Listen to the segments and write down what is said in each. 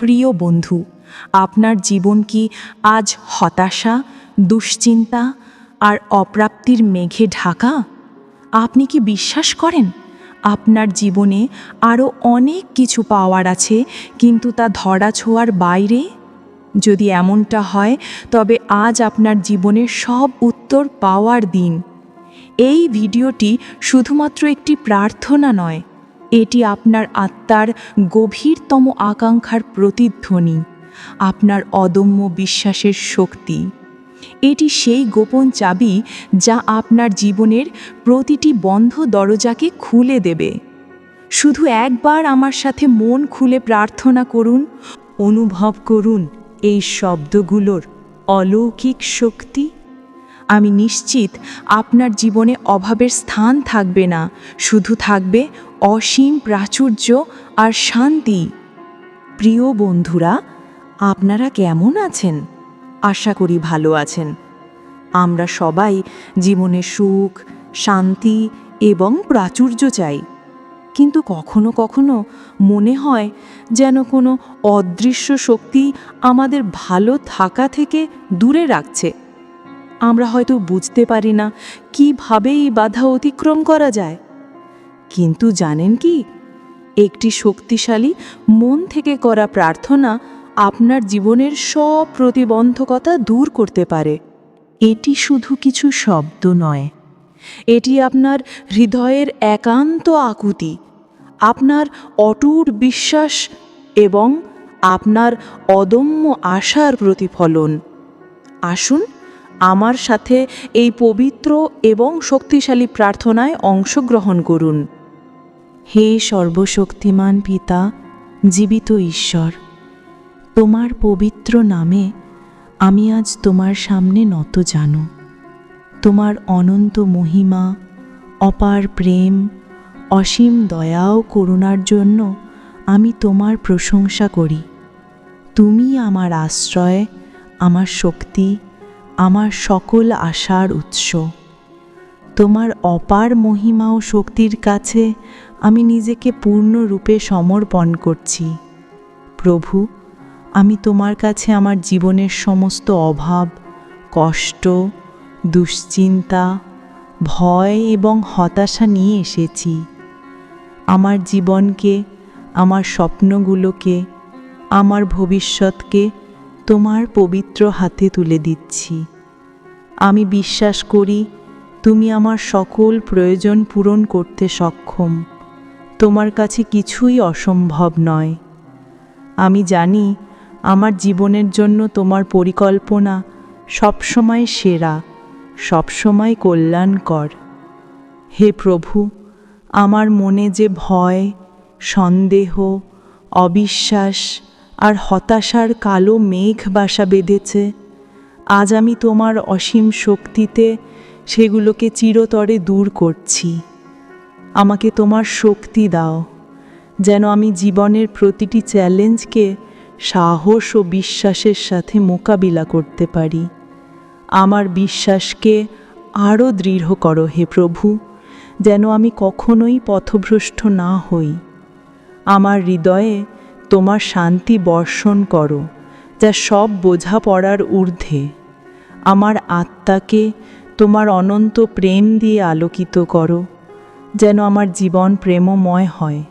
প্রিয় বন্ধু, আপনার জীবন কি আজ হতাশা, দুশ্চিন্তা আর অপ্রাপ্তির মেঘে ঢাকা? আপনি কি বিশ্বাস করেন? আপনার জীবনে আরও অনেক কিছু পাওয়ার আছে, কিন্তু তা ধরা ছোঁয়ার বাইরে? যদি এমনটা হয়, তবে আজ আপনার জীবনের সব উত্তর পাওয়ার দিন। এই ভিডিওটি শুধুমাত্র একটি প্রার্থনা নয় এটি আপনার আত্মার গভীরতম আকাঙ্ক্ষার প্রতিধ্বনি, আপনার অদম্য বিশ্বাসের শক্তি। এটি সেই গোপন চাবি যা আপনার জীবনের প্রতিটি বন্ধ দরজাকে খুলে দেবে। শুধু একবার আমার সাথে মন খুলে প্রার্থনা করুন, অনুভব করুন এই শব্দগুলোর অলৌকিক শক্তি। আমি নিশ্চিত আপনার জীবনে অভাবের স্থান থাকবে না, শুধু থাকবে অসীম প্রাচুর্য আর শান্তি। প্রিয় বন্ধুরা, আপনারা কেমন আছেন? আশা করি ভালো আছেন। আমরা সবাই জীবনে সুখ, শান্তি এবং প্রাচুর্য চাই। কিন্তু কখনো কখনো মনে হয় যেন কোনো অদৃশ্য শক্তি আমাদের ভালো থাকা থেকে দূরে রাখছে। আমরা হয়তো বুঝতে পারি না কীভাবে এই বাধা অতিক্রম করা যায়। কিন্তু জানেন কি? একটি শক্তিশালী, মন থেকে করা প্রার্থনা আপনার জীবনের সব প্রতিবন্ধকতা দূর করতে পারে। এটি শুধু কিছু শব্দ নয়। এটি আপনার হৃদয়ের একান্ত আকুতি, আপনার অটুট বিশ্বাস এবং আপনার অদম্য আশার প্রতিফলন। আসুন, আমার সাথে এই পবিত্র এবং শক্তিশালী প্রার্থনায় অংশগ্রহণ করুন। হে সর্বশক্তিমান পিতা, জীবিত ঈশ্বর, তোমার পবিত্র নামে আমি আজ তোমার সামনে নত জানো। তোমার অনন্ত মহিমা, অপার প্রেম, অসীম দয়া ও করুণার জন্য আমি তোমার প্রশংসা করি। তুমি আমার আশ্রয়, আমার শক্তি, আমার সকল আশার উৎস। তোমার অপার মহিমা ও শক্তির কাছে আমি নিজেকে পূর্ণরূপে সমর্পণ করছি। প্রভু, আমি তোমার কাছে আমার জীবনের সমস্ত অভাব, কষ্ট, দুশ্চিন্তা, ভয় এবং হতাশা নিয়ে এসেছি। আমার জীবনকে, আমার স্বপ্নগুলোকে, আমার ভবিষ্যৎকে তোমার পবিত্র হাতে তুলে দিচ্ছি। আমি বিশ্বাস করি, তুমি আমার সকল প্রয়োজন পূরণ করতে সক্ষম। তোমার কাছে কিছুই অসম্ভব নয়। আমি জানি আমার জীবনের জন্য তোমার পরিকল্পনা সবসময় সেরা, সবসময় কল্যাণকর। হে প্রভু, আমার মনে যে ভয়, সন্দেহ, অবিশ্বাস আর হতাশার কালো মেঘ বাসা বেঁধেছে, আজ আমি তোমার অসীম শক্তিতে সেগুলোকে চিরতরে দূর করছি। আমাকে তোমার শক্তি দাও, যেন আমি জীবনের প্রতিটি চ্যালেঞ্জকে সাহস ও বিশ্বাসের সাথে মোকাবিলা করতে পারি। আমার বিশ্বাসকে আরও দৃঢ় করো হে প্রভু, যেন আমি কখনোই পথভ্রষ্ট না হই। আমার হৃদয়ে তোমার শান্তি বর্ষণ করো, যা সব বোঝা পড়ার ঊর্ধ্বে। আমার আত্মাকে তোমার অনন্ত প্রেম দিয়ে আলোকিত করো যেন আমার জীবন প্রেমময় হয়।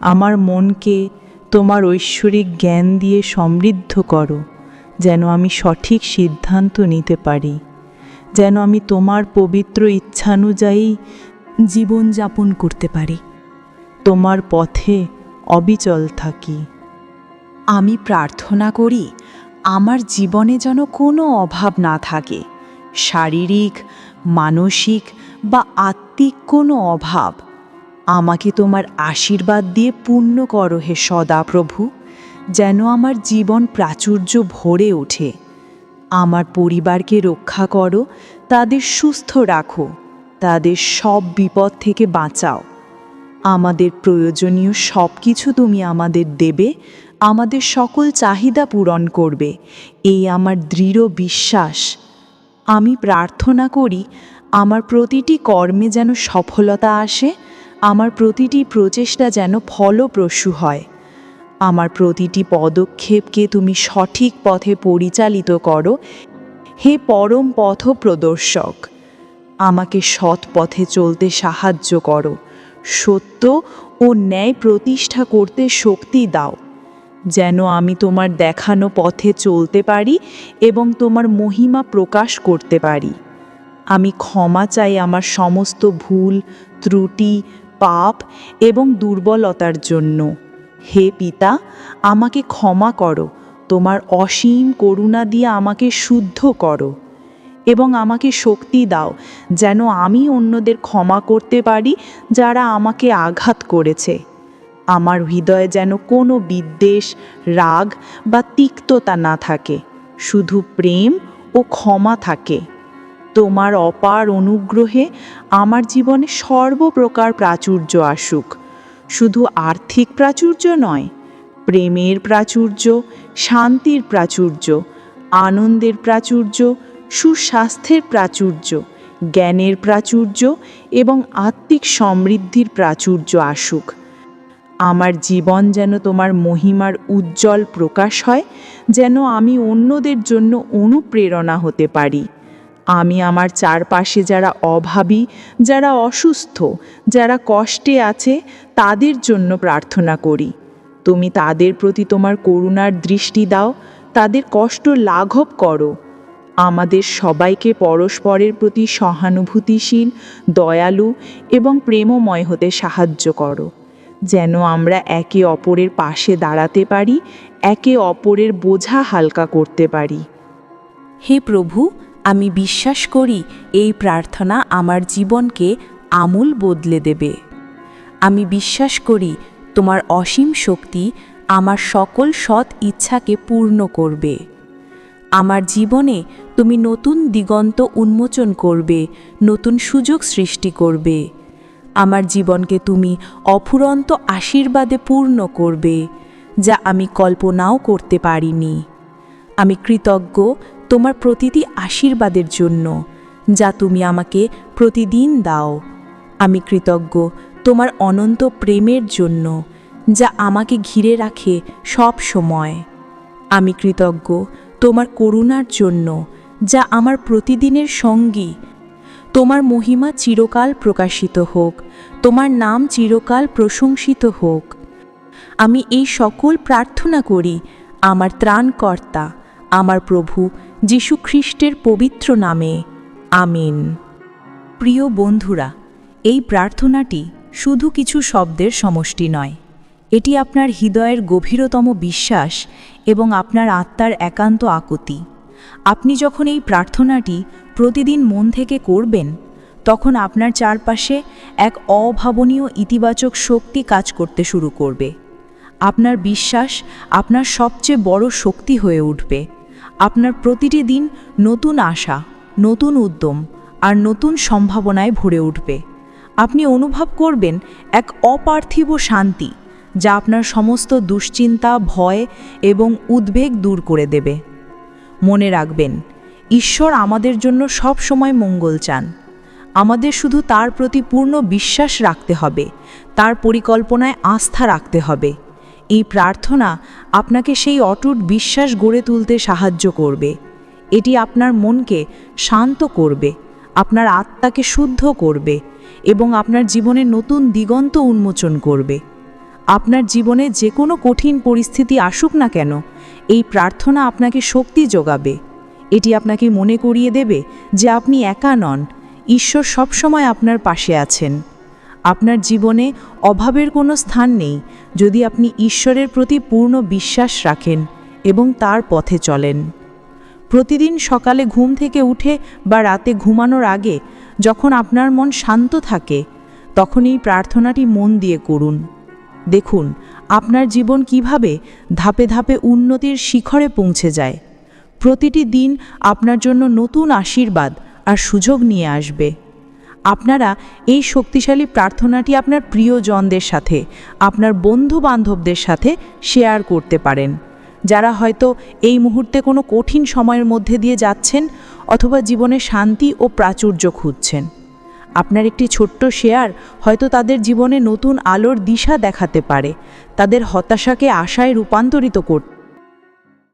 আমার মনকে তোমার ঐশ্বরিক জ্ঞান দিয়ে সমৃদ্ধ করো, যেন আমি সঠিক সিদ্ধান্ত নিতে পারি। যেন আমি তোমার পবিত্র ইচ্ছানুযায়ী জীবনযাপন করতে পারি। তোমার পথে অবিচল থাকি। আমি প্রার্থনা করি, আমার জীবনে যেন কোনো অভাব না থাকে। শারীরিক, মানসিক বা আত্মিক কোনো অভাব, আমাকে তোমার আশীর্বাদ দিয়ে পূর্ণ করো হে সদা প্রভু যেন আমার জীবন প্রাচুর্য ভরে ওঠে। আমার পরিবারকে রক্ষা করো, তাদের সুস্থ রাখো, তাদের সব বিপদ থেকে বাঁচাও। আমাদের প্রয়োজনীয় সব কিছু তুমি আমাদের দেবে, আমাদের সকল চাহিদা পূরণ করবে, এই আমার দৃঢ় বিশ্বাস। আমি প্রার্থনা করি আমার প্রতিটি কর্মে যেন সফলতা আসে, আমার প্রতিটি প্রচেষ্টা যেন ফলপ্রসূ হয়। আমার প্রতিটি পদক্ষেপকে তুমি সঠিক পথে পরিচালিত করো। হে পরম পথ প্রদর্শক আমাকে সৎ পথে চলতে সাহায্য করো। সত্য ও ন্যায় প্রতিষ্ঠা করতে শক্তি দাও। যেন আমি তোমার দেখানো পথে চলতে পারি এবং তোমার মহিমা প্রকাশ করতে পারি। আমি ক্ষমা চাই আমার সমস্ত ভুল, ত্রুটি, পাপ এবং দুর্বলতার জন্য। হে পিতা, আমাকে ক্ষমা করো। তোমার অসীম করুণা দিয়ে আমাকে শুদ্ধ করো এবং আমাকে শক্তি দাও যেন আমি অন্যদের ক্ষমা করতে পারি যারা আমাকে আঘাত করেছে। আমার হৃদয়ে যেন কোনো বিদ্বেষ, রাগ বা তিক্ততা না থাকে। শুধু প্রেম ও ক্ষমা থাকে। তোমার অপার অনুগ্রহে আমার জীবনে সর্বপ্রকার প্রাচুর্য আসুক। শুধু আর্থিক প্রাচুর্য নয়, প্রেমের প্রাচুর্য, শান্তির প্রাচুর্য, আনন্দের প্রাচুর্য, সুস্বাস্থ্যের প্রাচুর্য, জ্ঞানের প্রাচুর্য এবং আত্মিক সমৃদ্ধির প্রাচুর্য আসুক। আমার জীবন যেন তোমার মহিমার উজ্জ্বল প্রকাশ হয়, যেন আমি অন্যদের জন্য অনুপ্রেরণা হতে পারি। আমি আমার চারপাশে যারা অভাবী, যারা অসুস্থ, যারা কষ্টে আছে, তাদের জন্য প্রার্থনা করি। তুমি তাদের প্রতি তোমার করুণার দৃষ্টি দাও, তাদের কষ্ট লাঘব করো। আমাদের সবাইকে পরস্পরের প্রতি সহানুভূতিশীল, দয়ালু এবং প্রেমময় হতে সাহায্য করো। যেন আমরা একে অপরের পাশে দাঁড়াতে পারি, একে অপরের বোঝা হালকা করতে পারি। হে প্রভু আমি বিশ্বাস করি এই প্রার্থনা আমার জীবনকে আমূল বদলে দেবে। আমি বিশ্বাস করি তোমার অসীম শক্তি আমার সকল সৎ ইচ্ছাকে পূর্ণ করবে। আমার জীবনে তুমি নতুন দিগন্ত উন্মোচন করবে, নতুন সুযোগ সৃষ্টি করবে। আমার জীবনকে তুমি অফুরন্ত আশীর্বাদে পূর্ণ করবে, যা আমি কল্পনাও করতে পারিনি। আমি কৃতজ্ঞ তোমার প্রতিটি আশীর্বাদের জন্য, যা তুমি আমাকে প্রতিদিন দাও। আমি কৃতজ্ঞ তোমার অনন্ত প্রেমের জন্য, যা আমাকে ঘিরে রাখে সব সময়। আমি কৃতজ্ঞ তোমার করুণার জন্য, যা আমার প্রতিদিনের সঙ্গী। তোমার মহিমা চিরকাল প্রকাশিত হোক, তোমার নাম চিরকাল প্রশংসিত হোক। আমি এই সকল প্রার্থনা করি, আমার ত্রাণকর্তা, আমার প্রভু যীশু খ্রিস্টের পবিত্র নামে, আমিন। প্রিয় বন্ধুরা, এই প্রার্থনাটি শুধু কিছু শব্দের সমষ্টি নয়। এটি আপনার হৃদয়ের গভীরতম বিশ্বাস এবং আপনার আত্মার একান্ত আকুতি। আপনি যখন এই প্রার্থনাটি প্রতিদিন মন থেকে করবেন, তখন আপনার চারপাশে এক অভাবনীয় ইতিবাচক শক্তি কাজ করতে শুরু করবে। আপনার বিশ্বাস আপনার সবচেয়ে বড় শক্তি হয়ে উঠবে। আপনার প্রতিটি দিন নতুন আশা, নতুন উদ্যম আর নতুন সম্ভাবনায় ভরে উঠবে। আপনি অনুভব করবেন এক অপার্থিব শান্তি যা আপনার সমস্ত দুশ্চিন্তা, ভয় এবং উদ্বেগ দূর করে দেবে। মনে রাখবেন, ঈশ্বর আমাদের জন্য সব সময় মঙ্গল চান। আমাদের শুধু তার প্রতি পূর্ণ বিশ্বাস রাখতে হবে, তার পরিকল্পনায় আস্থা রাখতে হবে। এই প্রার্থনা আপনাকে সেই অটুট বিশ্বাস গড়ে তুলতে সাহায্য করবে। এটি আপনার মনকে শান্ত করবে, আপনার আত্মাকে শুদ্ধ করবে এবং আপনার জীবনে নতুন দিগন্ত উন্মোচন করবে। আপনার জীবনে যে কোনো কঠিন পরিস্থিতি আসুক না কেন, এই প্রার্থনা আপনাকে শক্তি যোগাবে। এটি আপনাকে মনে করিয়ে দেবে যে আপনি একা নন, ঈশ্বর সবসময় আপনার পাশে আছেন। আপনার জীবনে অভাবের কোনো স্থান নেই যদি আপনি ঈশ্বরের প্রতি পূর্ণ বিশ্বাস রাখেন এবং তার পথে চলেন। প্রতিদিন সকালে ঘুম থেকে উঠে বা রাতে ঘুমানোর আগে যখন আপনার মন শান্ত থাকে তখন এই প্রার্থনাটি মন দিয়ে করুন। দেখুন, আপনার জীবন কীভাবে ধাপে ধাপে উন্নতির শিখরে পৌঁছে যায়। প্রতিটি দিন আপনার জন্য নতুন আশীর্বাদ আর সুযোগ নিয়ে আসবে। আপনারা এই শক্তিশালী প্রার্থনাটি আপনার প্রিয়জনদের সাথে, আপনার বন্ধু বান্ধবদের সাথে শেয়ার করতে পারেন। যারা হয়তো এই মুহূর্তে কোনো কঠিন সময়ের মধ্যে দিয়ে যাচ্ছেন অথবা জীবনে শান্তি ও প্রাচুর্য খুঁজছেন। আপনার একটি ছোট্ট শেয়ার হয়তো তাদের জীবনে নতুন আলোর দিশা দেখাতে পারে, তাদের হতাশাকে আশায় রূপান্তরিত করতে